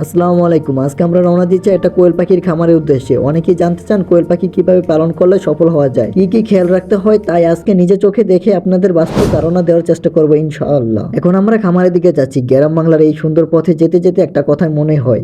আসসালামু আলাইকুম। আজকে আমরা রওনা দিচ্ছি একটা কোয়েল পাখির খামারের উদ্দেশ্যে। অনেকেই জানতে চান কোয়েল পাখি কীভাবে পালন করলে সফল হওয়া যায়, কি কি খেয়াল রাখতে হয়, তাই আজকে নিজে চোখে দেখে আপনাদের বাস্তব ধারণা দেওয়ার চেষ্টা করব ইনশাআল্লাহ। এখন আমরা খামারের দিকে যাচ্ছি। গ্রাম বাংলার এই সুন্দর পথে যেতে যেতে একটা কথা মনে হয়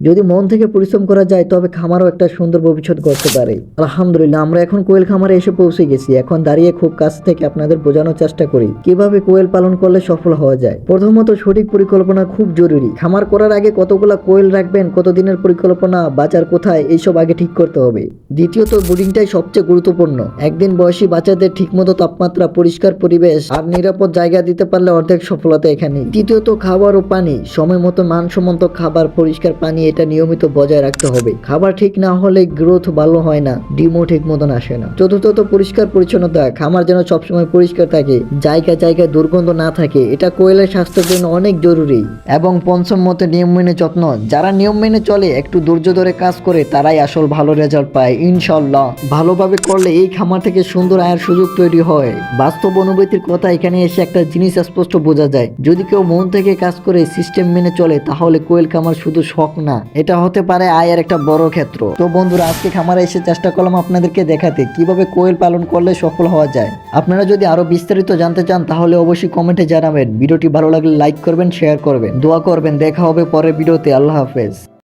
যদি মন থেকে পরিশ্রম করা যায়, তবে খামারও একটা সুন্দর ভবিষ্যৎ করতে পারে। আলহামদুলিল্লাহ, আমরা এখন কোয়েল খামারে এসে পৌঁছে গেছি। এখন দাঁড়িয়ে খুব কাছ থেকে আপনাদের বোঝানোর চেষ্টা করি, কীভাবে কোয়েল পালন করলে সফল হওয়া যায়। প্রথমত, সঠিক পরিকল্পনা খুব জরুরি। খামার করার আগে কতগুলা কোয়েল রাখবেন, কতদিনের পরিকল্পনা, বাজার কোথায়, এইসব আগে ঠিক করতে হবে। দ্বিতীয়ত, ব্রিডিংটাই সবচেয়ে গুরুত্বপূর্ণ। একদিন বয়সী বাচ্চাদের ঠিকমতো তাপমাত্রা, পরিষ্কার পরিবেশ আর নিরাপদ জায়গা দিতে পারলে অর্ধেক সফলতা এখানে তৃতীয়ত, খাবার ও পানি। সময় মতো মানসম্মত খাবার, পরিষ্কার পানি এটা নিয়মিত বজায় রাখতে হবে। খাবার ঠিক না হলে গ্রোথ ভালো হয় না, ডিমও ঠিক মতন আসে না। চতুর্থত পরিষ্কার পরিচ্ছন্নতা, খামার যেন সবসময় পরিষ্কার থাকে জায়গা জায়গায় দুর্গন্ধ না থাকে, এটা কোয়েলের স্বাস্থ্যের জন্য অনেক জরুরি। এবং পঞ্চম মতে নিয়ম মেনে যত্ন, যারা নিয়ম মেনে চলে, একটু ধৈর্য ধরে কাজ করে, তারাই আসল ভালো রেজাল্ট পায় ইনশাল্লাহ ভালোভাবে করলে এই খামার থেকে সুন্দর আয়ের সুযোগ তৈরি হয়। বাস্তব অনুভূতির কথা এখানে এসে একটা জিনিস স্পষ্ট বোঝা যায়। যদি কেউ মন থেকে কাজ করে সিস্টেম মেনে চলে, তাহলে কোয়েল খামার শুধু শখ না এটা হতে পারে আয়ের একটা বড় ক্ষেত্র। তো বন্ধুরা, আজকে খামারে এসে চেষ্টা করলাম আপনাদেরকে দেখাতে, কীভাবে কোয়েল পালন করলে সফল হওয়া যায়। আপনারা যদি আরও বিস্তারিত জানতে চান, তাহলে অবশ্যই কমেন্টে জানাবেন। ভিডিওটি ভালো লাগলে লাইক করবেন, শেয়ার করবেন। দোয়া করবেন। দেখা হবে পরের ভিডিওতে। আল্লাহ হাফেজ।